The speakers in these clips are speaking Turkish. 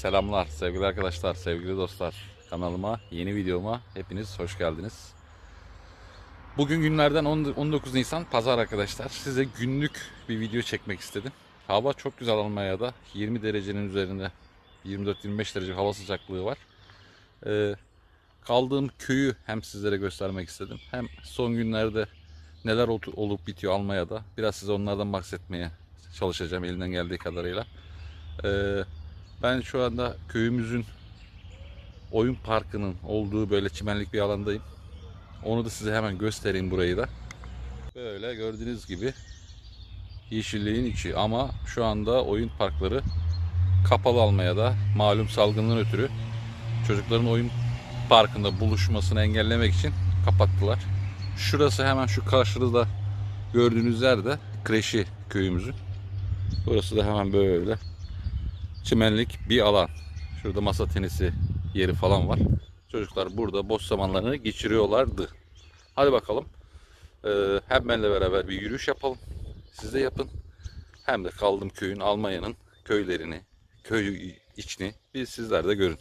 Selamlar sevgili arkadaşlar, sevgili dostlar. Kanalıma, yeni videoma hepiniz hoş geldiniz. Bugün günlerden 10 19 Nisan Pazar arkadaşlar. Size günlük bir video çekmek istedim. Hava çok güzel Almanya'da. 20 derecenin üzerinde 24-25 derece hava sıcaklığı var. Ee, kaldığım köyü hem sizlere göstermek istedim. Hem son günlerde neler ol- olup bitiyor Almanya'da. Biraz size onlardan bahsetmeye çalışacağım elimden geldiği kadarıyla. Ee, ben şu anda köyümüzün oyun parkının olduğu böyle çimenlik bir alandayım. Onu da size hemen göstereyim burayı da. Böyle gördüğünüz gibi yeşilliğin içi ama şu anda oyun parkları kapalı Almanya'da malum salgından ötürü çocukların oyun parkında buluşmasını engellemek için kapattılar. Şurası hemen şu karşıda gördüğünüz yerde kreşi köyümüzün. Burası da hemen böyle çimenlik bir alan. Şurada masa tenisi yeri falan var. Çocuklar burada boş zamanlarını geçiriyorlardı. Hadi bakalım. Ee, hem benimle beraber bir yürüyüş yapalım. Siz de yapın. Hem de kaldığım köyün, Almanya'nın köylerini, köy içini bir sizler de görün.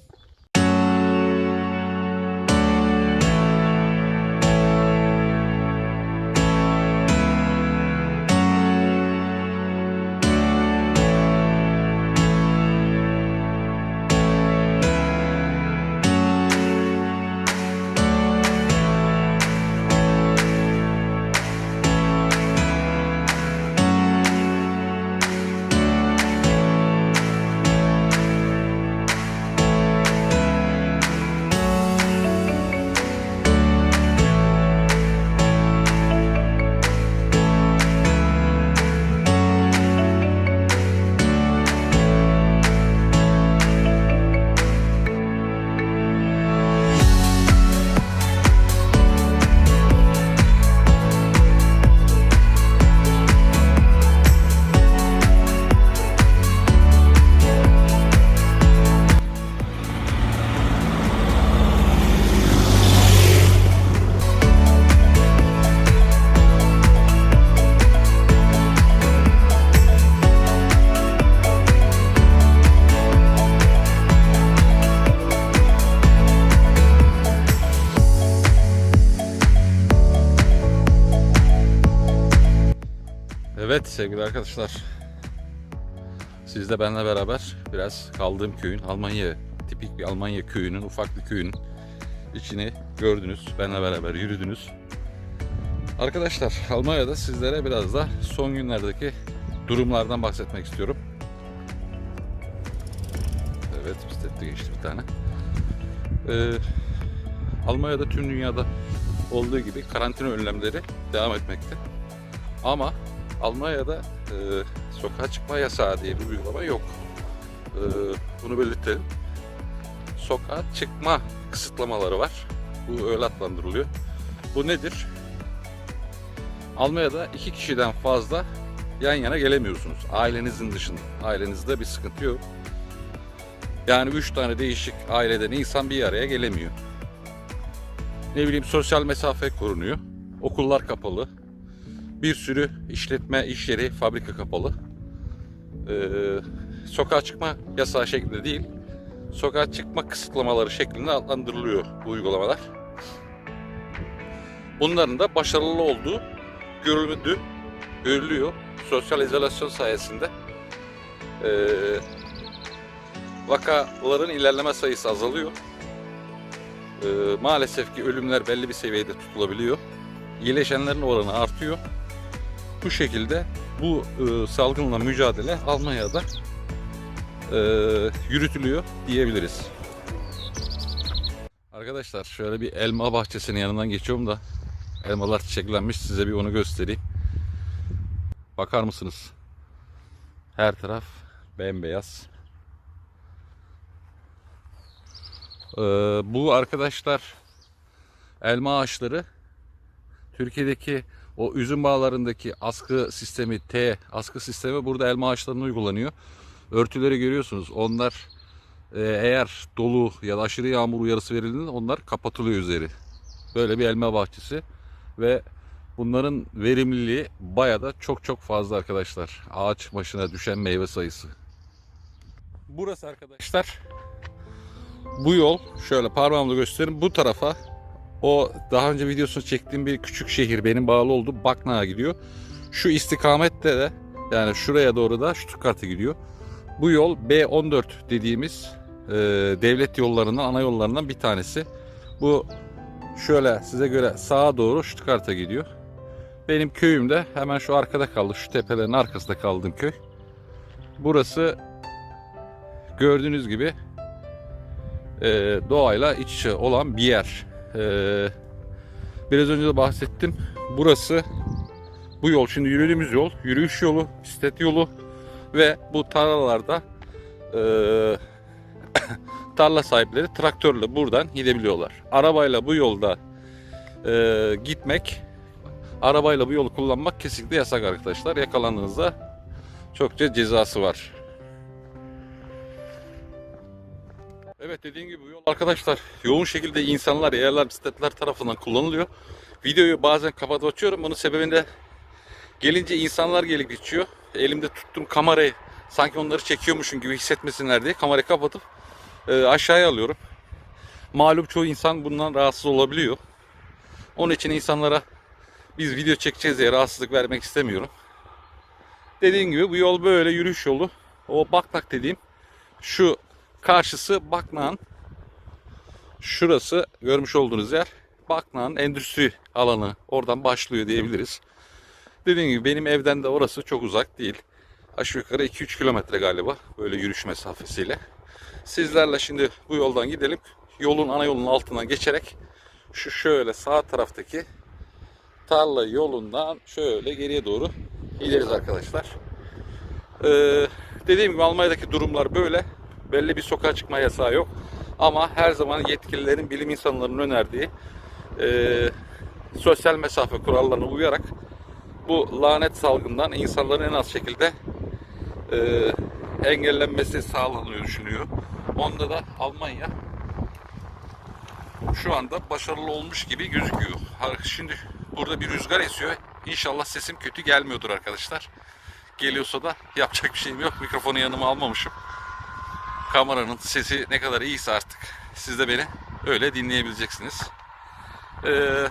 Sevgili arkadaşlar. Siz de benimle beraber biraz kaldığım köyün Almanya tipik bir Almanya köyünün ufak bir köyün içini gördünüz. Benimle beraber yürüdünüz. Arkadaşlar Almanya'da sizlere biraz da son günlerdeki durumlardan bahsetmek istiyorum. Evet bisikletle geçti bir tane. Ee, Almanya'da tüm dünyada olduğu gibi karantina önlemleri devam etmekte. Ama Almanya'da e, sokağa çıkma yasağı diye bir uygulama yok. E, bunu belirtelim. Sokağa çıkma kısıtlamaları var. Bu öyle adlandırılıyor. Bu nedir? Almanya'da iki kişiden fazla yan yana gelemiyorsunuz. Ailenizin dışında. Ailenizde bir sıkıntı yok. Yani üç tane değişik aileden insan bir araya gelemiyor. Ne bileyim sosyal mesafe korunuyor. Okullar kapalı bir sürü işletme, iş yeri, fabrika kapalı. Ee, sokağa çıkma yasağı şeklinde değil, sokağa çıkma kısıtlamaları şeklinde adlandırılıyor bu uygulamalar. Bunların da başarılı olduğu görüldü, görülüyor. Sosyal izolasyon sayesinde ee, vakaların ilerleme sayısı azalıyor. Ee, maalesef ki ölümler belli bir seviyede tutulabiliyor. İyileşenlerin oranı artıyor bu şekilde bu e, salgınla mücadele Almanya'da e, yürütülüyor diyebiliriz. Arkadaşlar şöyle bir elma bahçesinin yanından geçiyorum da elmalar çiçeklenmiş size bir onu göstereyim. Bakar mısınız? Her taraf bembeyaz. E, bu arkadaşlar elma ağaçları Türkiye'deki o üzüm bağlarındaki askı sistemi T askı sistemi burada elma ağaçlarına uygulanıyor. Örtüleri görüyorsunuz. Onlar e, eğer dolu ya da aşırı yağmur uyarısı verildiğinde onlar kapatılıyor üzeri. Böyle bir elma bahçesi ve bunların verimliliği baya da çok çok fazla arkadaşlar. Ağaç başına düşen meyve sayısı. Burası arkadaşlar. Bu yol şöyle parmağımla göstereyim. Bu tarafa o daha önce videosunu çektiğim bir küçük şehir benim bağlı olduğum Bakna'ya gidiyor. Şu istikamette de yani şuraya doğru da Stuttgart'a gidiyor. Bu yol B14 dediğimiz e, devlet yollarından, ana yollarından bir tanesi. Bu şöyle size göre sağa doğru Stuttgart'a gidiyor. Benim köyüm de hemen şu arkada kaldı. Şu tepelerin arkasında kaldığım köy. Burası gördüğünüz gibi e, doğayla iç içe olan bir yer. E, biraz önce de bahsettim. Burası bu yol şimdi yürüdüğümüz yol yürüyüş yolu, bisiklet yolu ve bu tarlalarda e, tarla sahipleri traktörle buradan gidebiliyorlar. Arabayla bu yolda e, gitmek, arabayla bu yolu kullanmak kesinlikle yasak arkadaşlar. Yakalandığınızda çokça cezası var. Evet dediğim gibi bu yol arkadaşlar yoğun şekilde insanlar, yerler, bisikletler tarafından kullanılıyor. Videoyu bazen kapatıp açıyorum. Bunun sebebinde gelince insanlar gelip geçiyor. Elimde tuttum kamerayı sanki onları çekiyormuşum gibi hissetmesinler diye kamerayı kapatıp e, aşağıya alıyorum. Malum çoğu insan bundan rahatsız olabiliyor. Onun için insanlara biz video çekeceğiz diye rahatsızlık vermek istemiyorum. Dediğim gibi bu yol böyle yürüyüş yolu. O Baknak dediğim şu karşısı Baknak'ın şurası görmüş olduğunuz yer Baknak'ın endüstri alanı. Oradan başlıyor diyebiliriz. Dediğim gibi benim evden de orası çok uzak değil. Aşağı yukarı 2-3 kilometre galiba böyle yürüyüş mesafesiyle. Sizlerle şimdi bu yoldan gidelim. Yolun ana yolun altından geçerek şu şöyle sağ taraftaki tarla yolundan şöyle geriye doğru gideriz arkadaşlar. Ee, dediğim gibi Almanya'daki durumlar böyle. Belli bir sokağa çıkma yasağı yok. Ama her zaman yetkililerin, bilim insanlarının önerdiği e, sosyal mesafe kurallarına uyarak bu lanet salgından insanların en az şekilde e, engellenmesi sağlanıyor düşünüyor. Onda da Almanya şu anda başarılı olmuş gibi gözüküyor. Şimdi burada bir rüzgar esiyor. İnşallah sesim kötü gelmiyordur arkadaşlar. Geliyorsa da yapacak bir şeyim yok. Mikrofonu yanıma almamışım. Kameranın sesi ne kadar iyiyse artık siz de beni öyle dinleyebileceksiniz. Ee,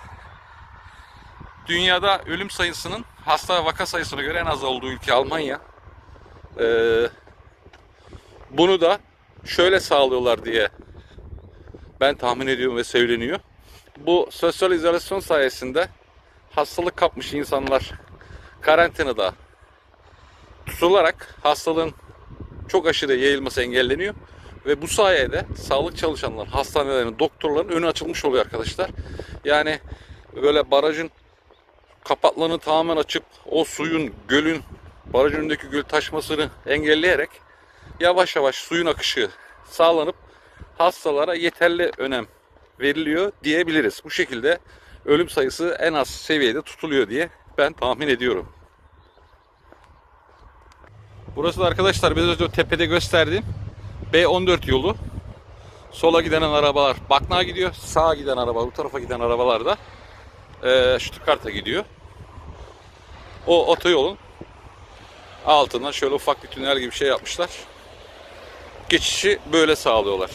dünyada ölüm sayısının hasta vaka sayısına göre en az olduğu ülke Almanya. Ee, bunu da şöyle sağlıyorlar diye ben tahmin ediyorum ve söyleniyor. Bu sosyal izolasyon sayesinde hastalık kapmış insanlar karantinada tutularak hastalığın çok aşırı yayılması engelleniyor. Ve bu sayede sağlık çalışanlar, hastanelerin, doktorların önü açılmış oluyor arkadaşlar. Yani böyle barajın kapaklarını tamamen açıp o suyun, gölün, barajın önündeki göl taşmasını engelleyerek yavaş yavaş suyun akışı sağlanıp hastalara yeterli önem veriliyor diyebiliriz. Bu şekilde ölüm sayısı en az seviyede tutuluyor diye ben tahmin ediyorum. Burası da arkadaşlar biraz önce tepede gösterdiğim B14 yolu. Sola giden arabalar Baknağa gidiyor. Sağa giden araba, bu tarafa giden arabalar da e, Stuttgart'a gidiyor. O otoyolun altından şöyle ufak bir tünel gibi şey yapmışlar. Geçişi böyle sağlıyorlar.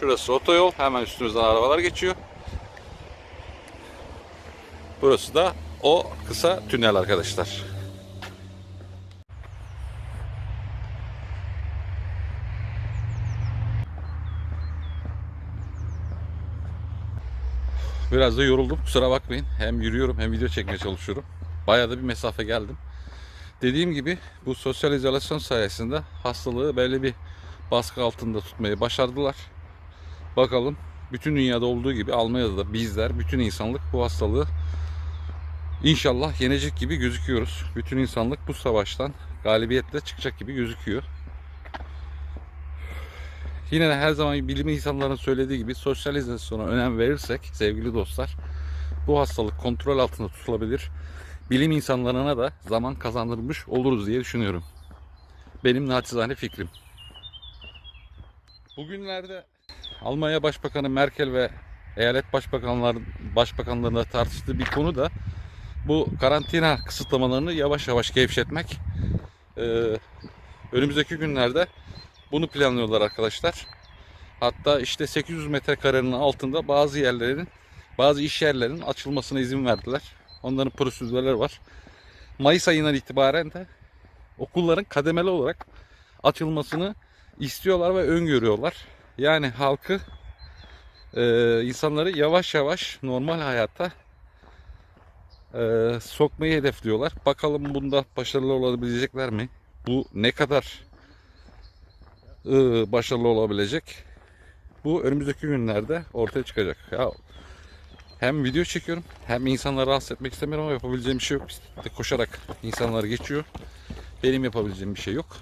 Şurası otoyol. Hemen üstümüzden arabalar geçiyor. Burası da o kısa tünel arkadaşlar. Biraz da yoruldum. Kusura bakmayın. Hem yürüyorum hem video çekmeye çalışıyorum. Bayağı da bir mesafe geldim. Dediğim gibi bu sosyal izolasyon sayesinde hastalığı belli bir baskı altında tutmayı başardılar. Bakalım bütün dünyada olduğu gibi Almanya'da da bizler, bütün insanlık bu hastalığı inşallah yenecek gibi gözüküyoruz. Bütün insanlık bu savaştan galibiyetle çıkacak gibi gözüküyor. Yine de her zaman bilim insanlarının söylediği gibi sosyal izolasyona önem verirsek sevgili dostlar bu hastalık kontrol altında tutulabilir. Bilim insanlarına da zaman kazandırmış oluruz diye düşünüyorum. Benim naçizane fikrim. Bugünlerde Almanya Başbakanı Merkel ve eyalet başbakanlar başbakanlarında tartıştığı bir konu da bu karantina kısıtlamalarını yavaş yavaş gevşetmek. Ee, önümüzdeki günlerde Bunu planlıyorlar arkadaşlar. Hatta işte 800 metrekarenin altında bazı yerlerin, bazı iş yerlerinin açılmasına izin verdiler. Onların prosedürleri var. Mayıs ayından itibaren de okulların kademeli olarak açılmasını istiyorlar ve öngörüyorlar. Yani halkı, e, insanları yavaş yavaş normal hayata e, sokmayı hedefliyorlar. Bakalım bunda başarılı olabilecekler mi? Bu ne kadar başarılı olabilecek? Bu önümüzdeki günlerde ortaya çıkacak. Ya hem video çekiyorum hem insanları rahatsız etmek istemiyorum ama yapabileceğim bir şey yok. İşte koşarak insanlar geçiyor. Benim yapabileceğim bir şey yok.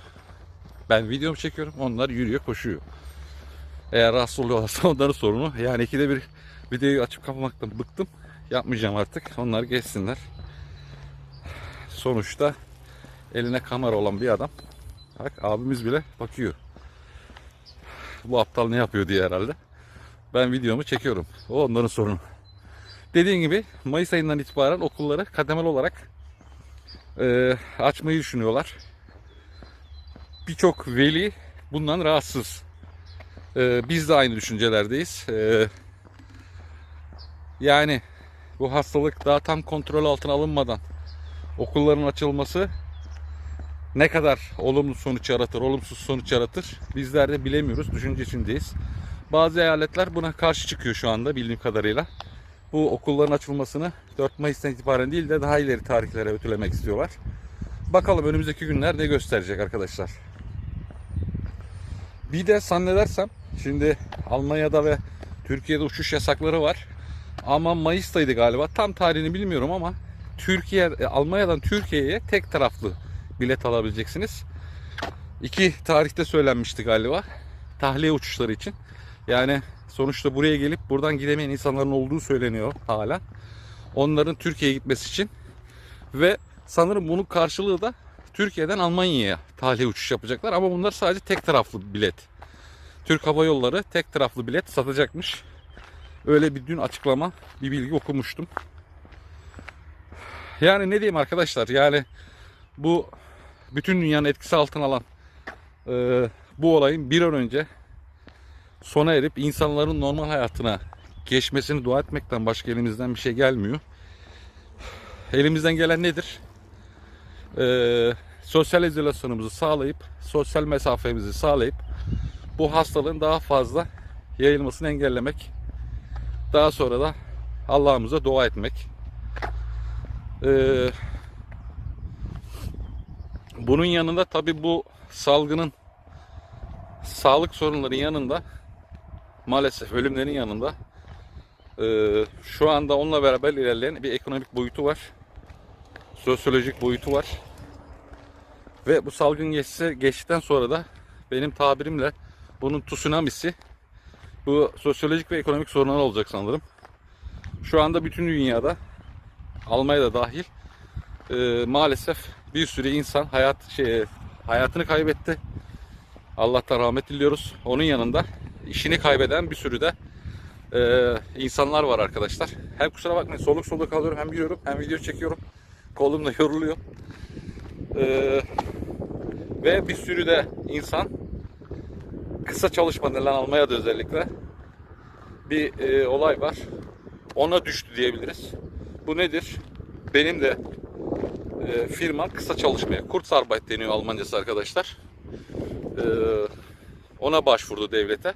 Ben videomu çekiyorum. Onlar yürüyor, koşuyor. Eğer rahatsız oluyorlarsa onların sorunu. Yani ikide bir videoyu açıp kapamaktan bıktım. Yapmayacağım artık. Onlar geçsinler. Sonuçta eline kamera olan bir adam. Bak abimiz bile bakıyor. Bu aptal ne yapıyor diye herhalde. Ben videomu çekiyorum. O onların sorunu. Dediğim gibi Mayıs ayından itibaren okulları kademeli olarak e, açmayı düşünüyorlar. Birçok veli bundan rahatsız. E, biz de aynı düşüncelerdeyiz. E, yani bu hastalık daha tam kontrol altına alınmadan okulların açılması ne kadar olumlu sonuç yaratır, olumsuz sonuç yaratır bizler de bilemiyoruz. Düşünce içindeyiz. Bazı eyaletler buna karşı çıkıyor şu anda bildiğim kadarıyla. Bu okulların açılmasını 4 Mayıs'tan itibaren değil de daha ileri tarihlere ötülemek istiyorlar. Bakalım önümüzdeki günler ne gösterecek arkadaşlar. Bir de zannedersem şimdi Almanya'da ve Türkiye'de uçuş yasakları var. Ama Mayıs'taydı galiba. Tam tarihini bilmiyorum ama Türkiye Almanya'dan Türkiye'ye tek taraflı bilet alabileceksiniz. İki tarihte söylenmişti galiba. Tahliye uçuşları için. Yani sonuçta buraya gelip buradan gidemeyen insanların olduğu söyleniyor hala. Onların Türkiye'ye gitmesi için ve sanırım bunun karşılığı da Türkiye'den Almanya'ya tahliye uçuş yapacaklar ama bunlar sadece tek taraflı bilet. Türk Hava Yolları tek taraflı bilet satacakmış. Öyle bir dün açıklama, bir bilgi okumuştum. Yani ne diyeyim arkadaşlar yani bu bütün dünyanın etkisi altına alan e, bu olayın bir an önce sona erip insanların normal hayatına geçmesini dua etmekten başka elimizden bir şey gelmiyor. Elimizden gelen nedir? Ee, sosyal izolasyonumuzu sağlayıp, sosyal mesafemizi sağlayıp bu hastalığın daha fazla yayılmasını engellemek. Daha sonra da Allah'ımıza dua etmek. Ee, bunun yanında tabi bu salgının sağlık sorunların yanında maalesef ölümlerin yanında e, şu anda onunla beraber ilerleyen bir ekonomik boyutu var. Sosyolojik boyutu var. Ve bu salgın geçse, geçtikten sonra da benim tabirimle bunun tsunamisi bu sosyolojik ve ekonomik sorunlar olacak sanırım. Şu anda bütün dünyada Almanya'da dahil e, maalesef bir sürü insan hayat şey hayatını kaybetti. Allah'tan rahmet diliyoruz. Onun yanında işini kaybeden bir sürü de e, insanlar var arkadaşlar. Hem kusura bakmayın soluk soluk kalıyorum hem yürüyorum hem video çekiyorum. Kolum da yoruluyor. E, ve bir sürü de insan kısa çalışma neden Almanya'da özellikle bir e, olay var. Ona düştü diyebiliriz. Bu nedir? Benim de e, firma kısa çalışmaya, Kurzarbeit deniyor Almancası arkadaşlar. E, ona başvurdu devlete.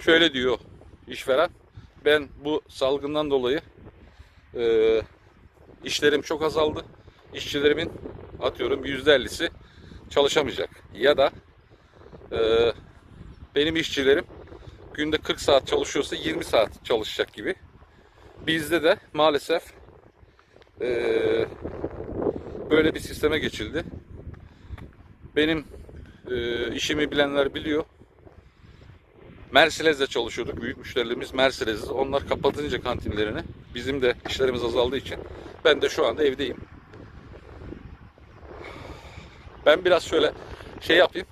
Şöyle diyor işveren, ben bu salgından dolayı e, işlerim çok azaldı. İşçilerimin atıyorum %50'si çalışamayacak. Ya da e, benim işçilerim günde 40 saat çalışıyorsa 20 saat çalışacak gibi. Bizde de maalesef e, böyle bir sisteme geçildi. Benim e, işimi bilenler biliyor. Mercedes'le çalışıyorduk. Büyük müşterilerimiz Mercedes'iz. Onlar kapatınca kantinlerini bizim de işlerimiz azaldığı için ben de şu anda evdeyim. Ben biraz şöyle şey yapayım.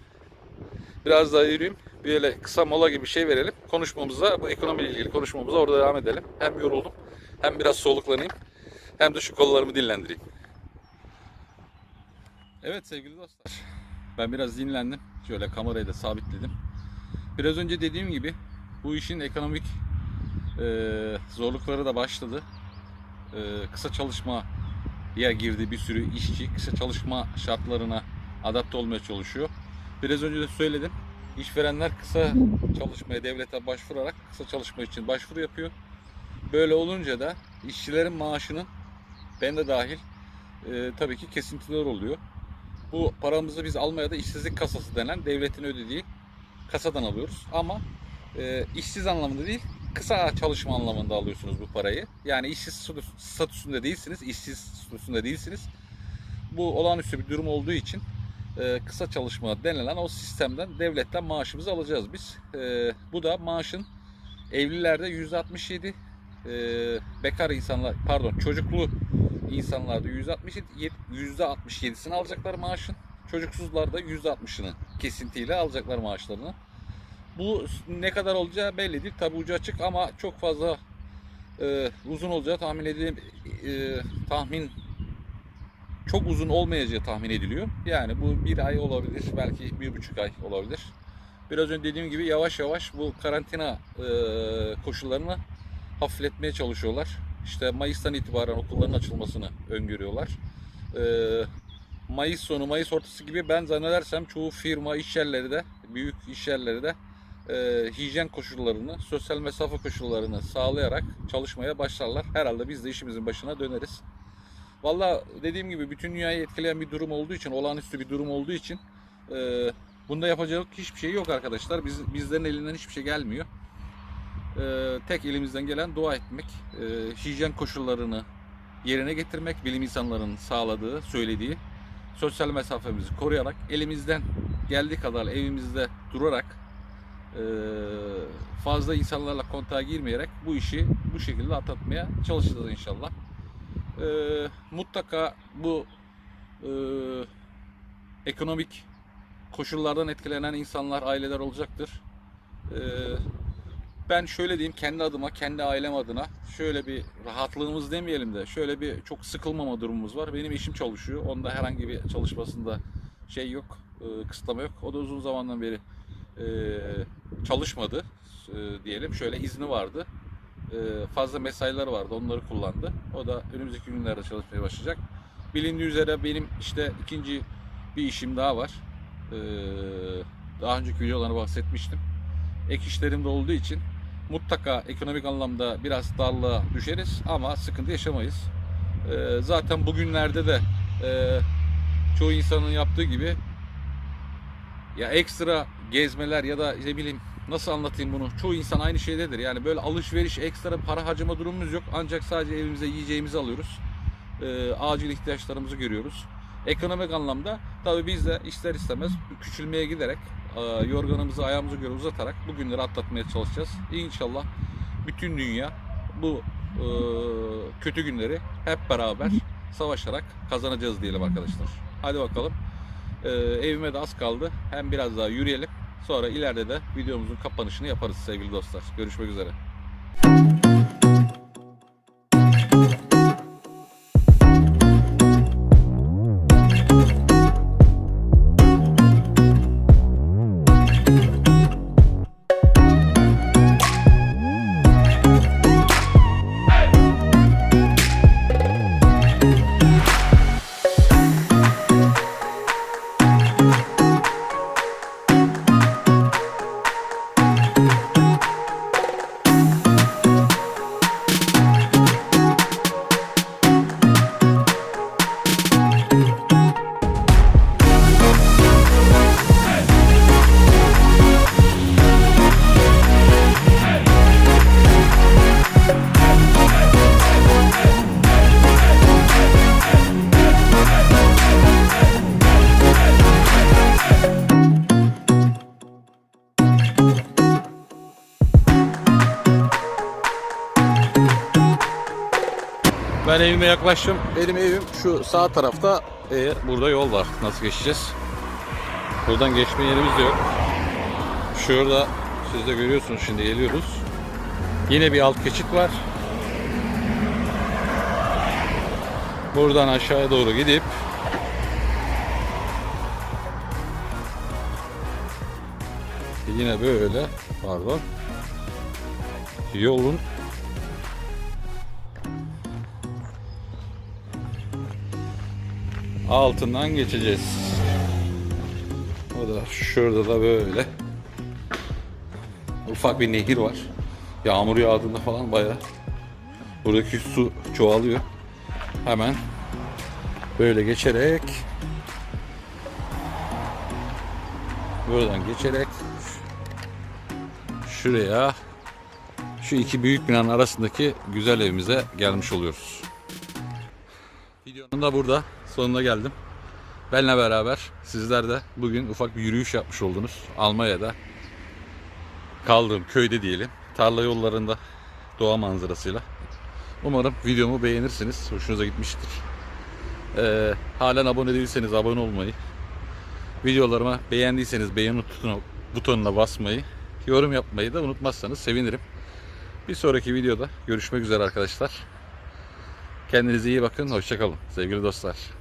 Biraz daha yürüyeyim. Böyle kısa mola gibi bir şey verelim. Konuşmamıza, bu ekonomiyle ilgili konuşmamıza orada devam edelim. Hem yoruldum, hem biraz soluklanayım, hem de şu kollarımı dinlendireyim. Evet sevgili dostlar. Ben biraz dinlendim. Şöyle kamerayı da sabitledim. Biraz önce dediğim gibi bu işin ekonomik e, zorlukları da başladı. E, kısa çalışmaya girdi bir sürü işçi. Kısa çalışma şartlarına adapte olmaya çalışıyor. Biraz önce de söyledim. İşverenler kısa çalışmaya devlete başvurarak kısa çalışma için başvuru yapıyor. Böyle olunca da işçilerin maaşının ben de dahil e, tabii ki kesintiler oluyor. Bu paramızı biz Almanya'da işsizlik kasası denen devletin ödediği kasadan alıyoruz. Ama e, işsiz anlamında değil, kısa çalışma anlamında alıyorsunuz bu parayı. Yani işsiz statü- statüsünde değilsiniz, işsiz statüsünde değilsiniz. Bu olağanüstü bir durum olduğu için e, kısa çalışma denilen o sistemden devletten maaşımızı alacağız biz. E, bu da maaşın evlilerde %67, e, bekar insanlar pardon çocuklu insanlarda %67 %67'sini alacaklar maaşın. Çocuksuzlar da %60'ını kesintiyle alacaklar maaşlarını. Bu ne kadar olacağı belli değil. Tabi ucu açık ama çok fazla e, uzun olacağı tahmin edilim e, tahmin çok uzun olmayacağı tahmin ediliyor. Yani bu bir ay olabilir, belki bir buçuk ay olabilir. Biraz önce dediğim gibi yavaş yavaş bu karantina e, koşullarını hafifletmeye çalışıyorlar. İşte Mayıs'tan itibaren okulların açılmasını öngörüyorlar. E, Mayıs sonu, Mayıs ortası gibi ben zannedersem çoğu firma, iş yerleri de, büyük iş yerleri de e, hijyen koşullarını, sosyal mesafe koşullarını sağlayarak çalışmaya başlarlar. Herhalde biz de işimizin başına döneriz. Valla dediğim gibi bütün dünyayı etkileyen bir durum olduğu için, olağanüstü bir durum olduğu için e, bunda yapacak hiçbir şey yok arkadaşlar. Biz, bizlerin elinden hiçbir şey gelmiyor. E, tek elimizden gelen dua etmek, e, hijyen koşullarını yerine getirmek, bilim insanlarının sağladığı, söylediği, sosyal mesafemizi koruyarak, elimizden geldiği kadar evimizde durarak, e, fazla insanlarla kontağa girmeyerek bu işi bu şekilde atlatmaya çalışacağız inşallah. E, mutlaka bu e, ekonomik koşullardan etkilenen insanlar, aileler olacaktır. E, ben şöyle diyeyim kendi adıma, kendi ailem adına şöyle bir rahatlığımız demeyelim de şöyle bir çok sıkılmama durumumuz var. Benim eşim çalışıyor. Onda herhangi bir çalışmasında şey yok, e, kısıtlama yok. O da uzun zamandan beri e, çalışmadı e, diyelim. Şöyle izni vardı. E, fazla mesailer vardı. Onları kullandı. O da önümüzdeki günlerde çalışmaya başlayacak. Bilindiği üzere benim işte ikinci bir işim daha var. E, daha önceki videolarına bahsetmiştim. Ek işlerim de olduğu için mutlaka ekonomik anlamda biraz darlığa düşeriz ama sıkıntı yaşamayız. E, zaten bugünlerde de e, çoğu insanın yaptığı gibi ya ekstra gezmeler ya da ne bileyim nasıl anlatayım bunu? Çoğu insan aynı şeydedir. Yani böyle alışveriş, ekstra para harcama durumumuz yok. Ancak sadece evimize yiyeceğimizi alıyoruz. Ee, acil ihtiyaçlarımızı görüyoruz. Ekonomik anlamda tabii biz de ister istemez küçülmeye giderek yorganımızı ayağımıza göre uzatarak bu günleri atlatmaya çalışacağız. İnşallah bütün dünya bu e, kötü günleri hep beraber savaşarak kazanacağız diyelim arkadaşlar. Hadi bakalım. Ee, evime de az kaldı. Hem biraz daha yürüyelim. Sonra ileride de videomuzun kapanışını yaparız sevgili dostlar. Görüşmek üzere. Yaklaştım. Benim evim şu sağ tarafta. Ee, burada yol var. Nasıl geçeceğiz? Buradan geçme yerimiz de yok. Şurada siz de görüyorsunuz şimdi geliyoruz. Yine bir alt geçit var. Buradan aşağıya doğru gidip yine böyle pardon yolun altından geçeceğiz. O da şurada da böyle ufak bir nehir var. Yağmur yağdığında falan bayağı buradaki su çoğalıyor. Hemen böyle geçerek buradan geçerek şuraya şu iki büyük binanın arasındaki güzel evimize gelmiş oluyoruz. Videonun da burada sonuna geldim. Benle beraber sizler de bugün ufak bir yürüyüş yapmış oldunuz. Almanya'da kaldığım köyde diyelim. Tarla yollarında doğa manzarasıyla. Umarım videomu beğenirsiniz. Hoşunuza gitmiştir. Ee, halen abone değilseniz abone olmayı, videolarıma beğendiyseniz butonu- butonuna basmayı, yorum yapmayı da unutmazsanız sevinirim. Bir sonraki videoda görüşmek üzere arkadaşlar. Kendinize iyi bakın. Hoşçakalın sevgili dostlar.